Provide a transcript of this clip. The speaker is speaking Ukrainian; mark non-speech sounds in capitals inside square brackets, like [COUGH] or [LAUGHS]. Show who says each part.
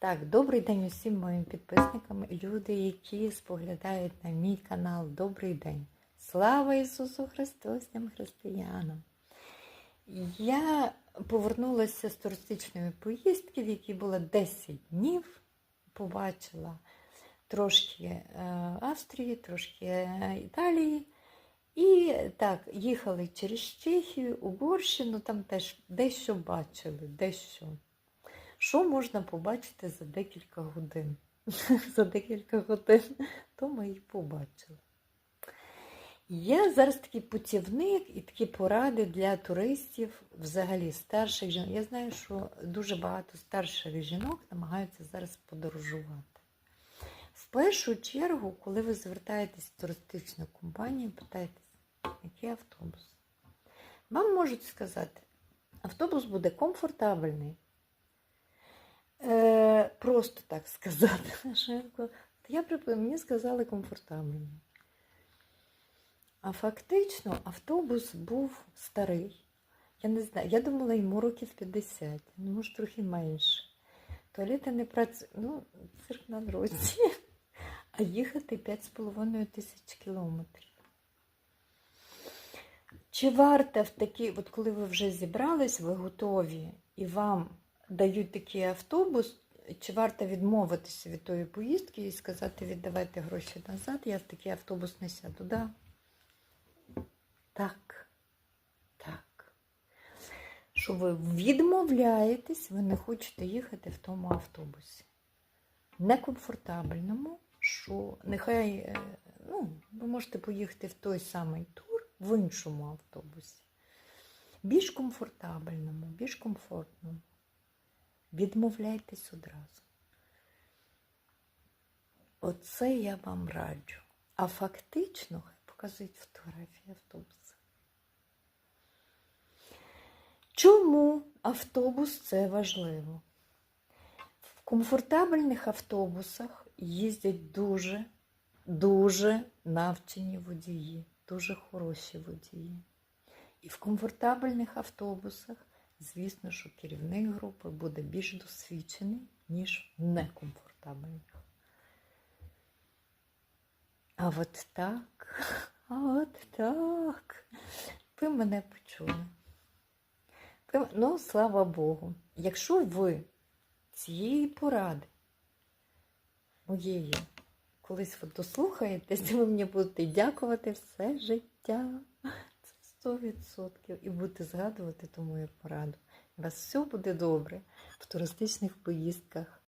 Speaker 1: Так, добрий день усім моїм підписникам люди, які споглядають на мій канал. Добрий день! Слава Ісусу Христу, всім християнам! Я повернулася з туристичної поїздки, в якій була 10 днів. Побачила трошки е, Австрії, трошки е, Італії. І так, їхали через Чехію, Угорщину, там теж дещо бачили, дещо. Що можна побачити за декілька годин? [LAUGHS] за декілька годин, то ми і побачили. Я зараз такий путівник і такі поради для туристів, взагалі старших жінок. Я знаю, що дуже багато старших жінок намагаються зараз подорожувати. В першу чергу, коли ви звертаєтесь в туристичну компанію, питаєтесь, який автобус. Вам можуть сказати, автобус буде комфортабельний. Е, просто так сказати. [LAUGHS] Я припину, мені сказали комфортабельний. А фактично автобус був старий. Я не знаю, я думала, йому років 50, ну, може, трохи менше. Туалети не працюють, ну, цирк на дорозі. [LAUGHS] А їхати 5,5 тисяч кілометрів. Чи варто в такі, от коли ви вже зібрались, ви готові, і вам дають такий автобус, чи варто відмовитися від тої поїздки і сказати, віддавайте гроші назад, я в такий автобус не сяду. Да? Так. Так. Що ви відмовляєтесь, ви не хочете їхати в тому автобусі. Некомфортабельному, що нехай, е, ну, ви можете поїхати в той самий тур в іншому автобусі. Більш комфортабельному, більш комфортному. Відмовляйтесь одразу. Оце я вам раджу. А фактично, хай показують фотографії автобуса. Чому автобус це важливо? В комфортабельних автобусах їздять дуже, дуже навчені водії, дуже хороші водії. І в комфортабельних автобусах звісно, що керівник групи буде більш досвідчений, ніж некомфортабельних. А от так, а от так. Ви мене почули. Ви, ну, слава Богу, якщо ви цієї поради моєї колись дослухаєтесь, [LAUGHS] ви мені будете дякувати все життя. 100% і будете згадувати ту мою пораду. У вас все буде добре в туристичних поїздках.